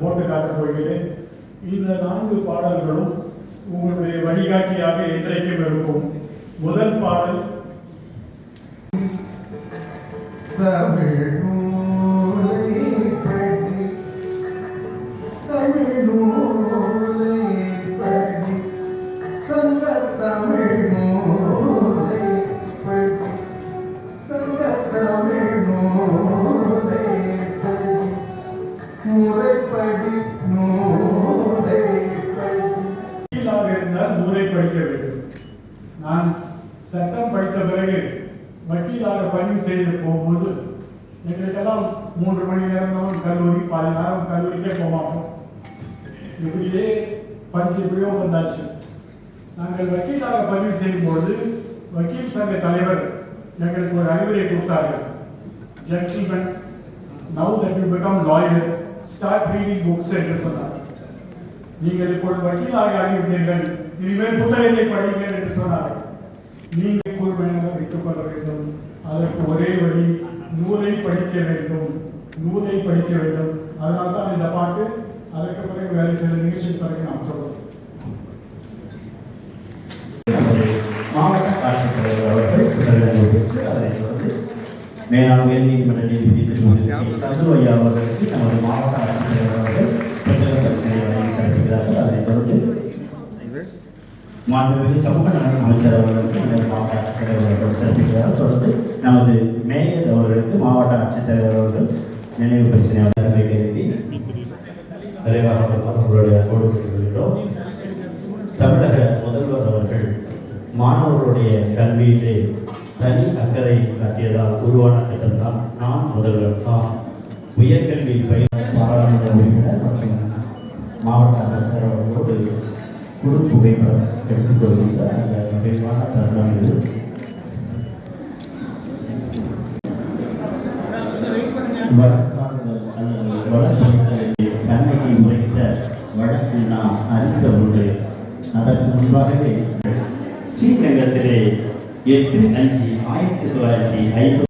கொள்கிறேன் இந்த நான்கு பாடல்களும் உங்களுடைய வழிகாட்டியாக என்றைக்கும் இருக்கும். முதல் பாடல் தமிழ் சட்டம் படித்த பிறகு வக்கீலாக பதிவு செய்து போகும்போது எங்களுக்கெல்லாம் மூன்று மணி நேரம் தான் கல்லூரி பாதி நேரம் கல்லூரிக்கே போக மாட்டோம் இப்படியே பரிசு இப்படியோ வந்தாச்சு. நாங்கள் வக்கீலாக பதிவு செய்யும்போது வக்கீல் சங்க தலைவர் எங்களுக்கு ஒரு அறிவுரை கொடுத்தார்கள். Gentlemen now that you become lawyer start reading books என்று சொன்னார். நீங்கள் இப்பொழுது வக்கீலாக ஆகிவிட்டீர்கள். இனிமேல் புத்தகத்தை படிங்கள் என்று சொன்னார்கள். நீங்கள் கூர்மையாக வைத்துக் கொள்ள வேண்டும். அதற்கு ஒரே வழி நூலை படிக்க வேண்டும். நூலை படிக்க வேண்டும். அதனால தான் இந்த பாட்டு அதற்கு பிறகு வேலை சில நிகழ்ச்சி பிறகு நாம் சொல்றோம் மாவட்ட ஆட்சித்தலைவர் அவர்கள் உடனடியாக பெற்று அதனைத் தொடர்ந்து மேலாண் உயர் நீதிமன்ற நீதிபதி திருமதி சந்து ஐயா அவர்களுக்கு நமது மாண்புமிகு சமூக நலன் அமைச்சர் அவர்களுக்கு நமது மாவட்ட ஆட்சித்தலைவர் அவர்கள் சிறப்பிக்கிறார் தொடர்ந்து நமது மேயர் அவர்களுக்கு மாவட்ட ஆட்சித்தலைவர் அவர்கள் நினைவு பிரச்சனை வழங்க விரைவாக அவர்களுடைய அன்போடு கொள்கிறோம் தமிழக முதல்வர் அவர்கள் மாணவர்களுடைய கல்வியிலே தனி அக்கறை காட்டியதால் உருவான திட்டம்தான் நான் முதல்வர். தான் உயர்கல்வி பயிர் பாராளுமன்ற உறுப்பினர் மற்றும் மாவட்ட அமைச்சர் அவர்களோடு குழு புகைப்படம் எடுத்துக் கொள்கின்ற அந்த மகிழ்வான தருணம் இது. கண்ணகி உரைத்த வழக்கு நாம் அறிந்த உண்டு அதற்கு முன்பாகவே ஸ்ரீரங்கத்திலே எட்டு அஞ்சு ஆயிரத்தி தொள்ளாயிரத்தி ஐம்பத்தி